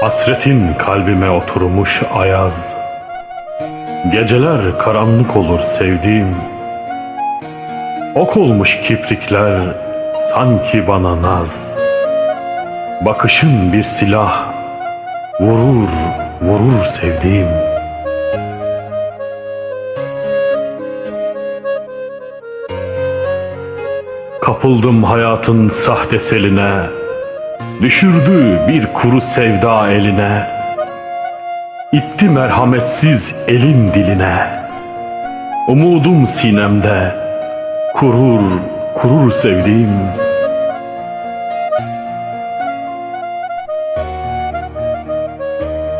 Hasretin kalbime oturmuş ayaz. Geceler karanlık olur sevdiğim. Ok olmuş kiprikler sanki bana naz. Bakışın bir silah Vurur, vurur sevdiğim. Kapıldım hayatın sahte seline Düşürdü bir kuru sevda eline. İtti merhametsiz elin diline. Umudum sinemde Kurur, kurur sevdiğim.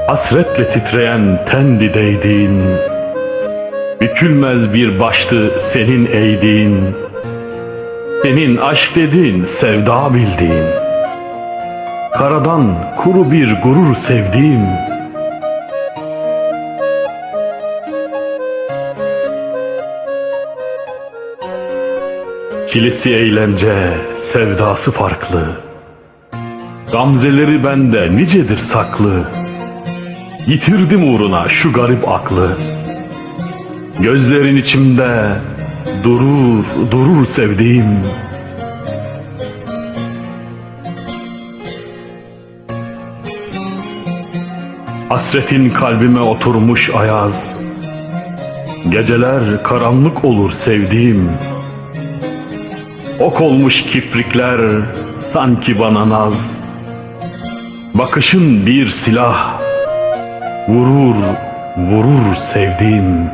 Hasretle titreyen tendi değdiğin Bükülmez bir baştı senin eğdiğin. Senin aşk dediğin sevda bildiğin Karadan kuru bir gurur sevdiğim Kilisi eğlence, sevdası farklı. Gamzeleri bende nicedir saklı. Yitirdim uğruna şu garip aklı. Gözlerin içimde durur, durur sevdiğim Hasretin kalbime oturmuş ayaz. Geceler karanlık olur sevdiğim. Ok olmuş kiprikler sanki bana naz. Bakışın bir silah. Vurur, vurur sevdiğim